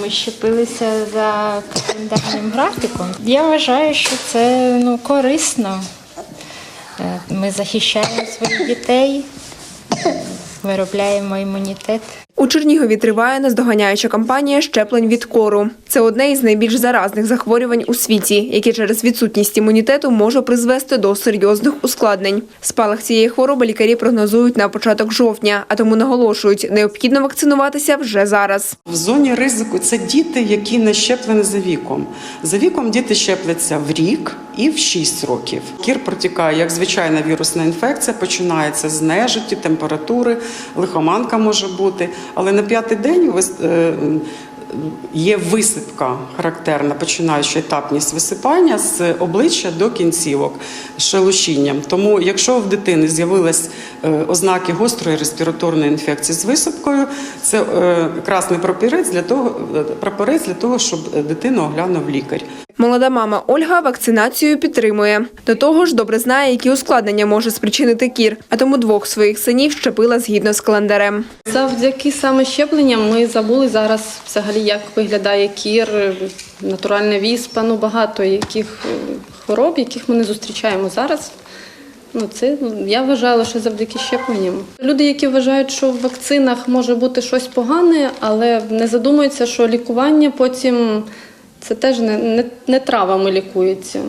Ми щепилися за календарним графіком. Я вважаю, що це ну, корисно. Е, Ми захищаємо своїх дітей, виробляємо імунітет. У Чернігові триває наздоганяюча кампанія щеплень від кору. Це одне із найбільш заразних захворювань у світі, яке через відсутність імунітету може призвести до серйозних ускладнень. Спалах цієї хвороби лікарі прогнозують на початок жовтня, а тому наголошують, необхідно вакцинуватися вже зараз. В зоні ризику це діти, які не щеплені за віком. За віком діти щепляться в рік і в 6 років. Кір протікає як звичайна вірусна інфекція, починається з нежиті, температури, лихоманка може бути. Але на п'ятий день е, є висипка характерна, починаючи етапність висипання з обличчя до кінцівок шелушінням. Тому, якщо в дитини з'явились е, ознаки гострої респіраторної інфекції з висипкою, це е, красний прапорець для того, прапорець для того, щоб дитину оглянув лікар. Молода мама Ольга вакцинацію підтримує. До того ж, добре знає, які ускладнення може спричинити кір, а тому двох своїх синів щепила згідно з календарем. Завдяки саме щепленням ми забули зараз взагалі, як виглядає кір, натуральна віспа, ну багато яких е, хвороб, яких ми не зустрічаємо зараз. Ну, це ну, я вважаю лише завдяки щепленням. Люди, які вважають, що в вакцинах може бути щось погане, але не задумуються, що лікування потім це теж не, не, не травами лікується.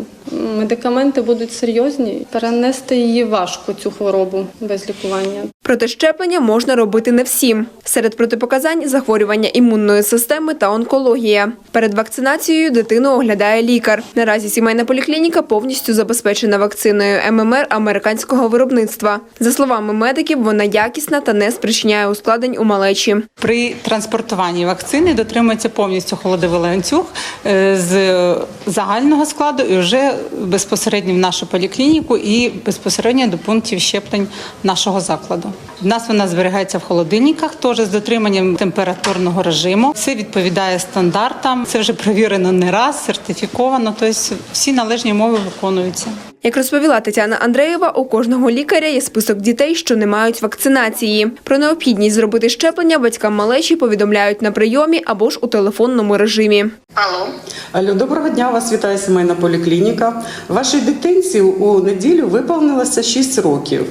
Медикаменти будуть серйозні. Перенести її важко, цю хворобу без лікування. Проте щеплення можна робити не всім. Серед протипоказань захворювання імунної системи та онкологія. Перед вакцинацією дитину оглядає лікар. Наразі сімейна поліклініка повністю забезпечена вакциною ММР американського виробництва. За словами медиків, вона якісна та не спричиняє ускладнень у малечі. При транспортуванні вакцини дотримується повністю холодовий ланцюг з загального складу і вже безпосередньо в нашу поліклініку і безпосередньо до пунктів щеплень нашого закладу. В нас вона зберігається в холодильниках, теж з дотриманням температурного режиму. Це відповідає стандартам. Це вже провірено не раз, сертифіковано. Тобто всі належні умови виконуються. Як розповіла Тетяна Андреєва, у кожного лікаря є список дітей, що не мають вакцинації. Про необхідність зробити щеплення батькам малечі повідомляють на прийомі або ж у телефонному режимі. Алло. Алло, доброго дня, вас вітає сімейна поліклініка. Вашій дитинці у неділю виповнилося 6 років.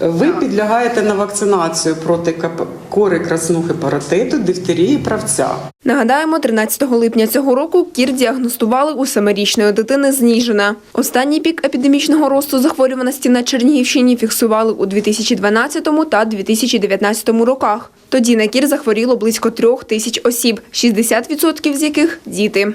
Ви підлягаєте на вакцинацію проти кап- кори краснухи паротиту, дифтерії, правця. Нагадаємо, 13 липня цього року кір діагностували у семирічної дитини з Останній пік епідемічного росту захворюваності на Чернігівщині фіксували у 2012 та 2019 роках. Тоді на кір захворіло близько трьох тисяч осіб, 60% з яких – діти.